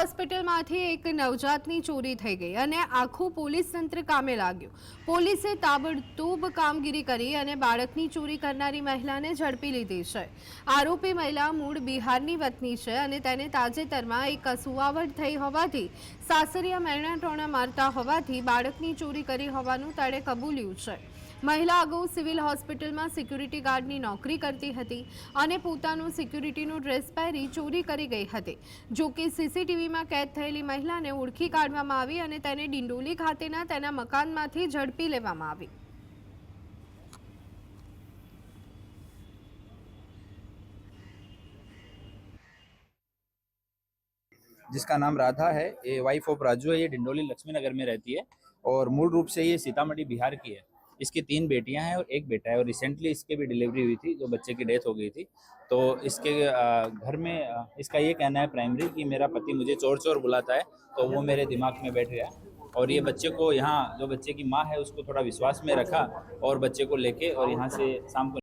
હોસ્પિટલમાંથી એક નવજાતની ચોરી થઈ ગઈ અને આખું પોલીસ તંત્ર કામે લાગ્યું. પોલીસે તાબડતોબ કામગીરી કરી અને બાળકની ચોરી કરનારી મહિલાને ઝડપી લીધી છે. આરોપી મહિલા મૂળ બિહારની વતની છે અને તેને તાજેતરમાં એક કસુવાવટ થઈ હોવાથી, સાસરિયા મેણા મારતા હોવાથી બાળકની ચોરી કરી હોવાનું તેણે કબૂલ્યું છે. મહિલા અગાઉ સિવિલ હોસ્પિટલમાં સિક્યુરિટી ગાર્ડની નોકરી કરતી હતી અને પોતાનું સિક્યુરિટીનો ડ્રેસ પહેરી ચોરી કરી ગઈ હતી જો કે સીસીટીવીમાં કેદ થયેલી મહિલાને ઓળખી કાઢવામાં આવી અને તેને ડિંડોલી ખાતેના તેના મકાનમાંથી ઝડપી લેવામાં આવી जिसका नाम राधा है ये वाइफ ऑफ राजू है ये डिंडोली लक्ष्मी नगर में रहती है और मूल रूप से ये सीतामढ़ी बिहार की है इसकी तीन बेटियाँ हैं और एक बेटा है और रिसेंटली इसके भी डिलीवरी हुई थी, जो बच्चे की डेथ हो गई थी। तो इसके घर में इसका ये कहना है प्राइमरी कि मेरा पति मुझे चोर चोर बुलाता है तो वो मेरे दिमाग में बैठ गया। और ये बच्चे को यहाँ, जो बच्चे की माँ है, उसको थोड़ा विश्वास में रखा और बच्चे को लेके और यहाँ से शाम को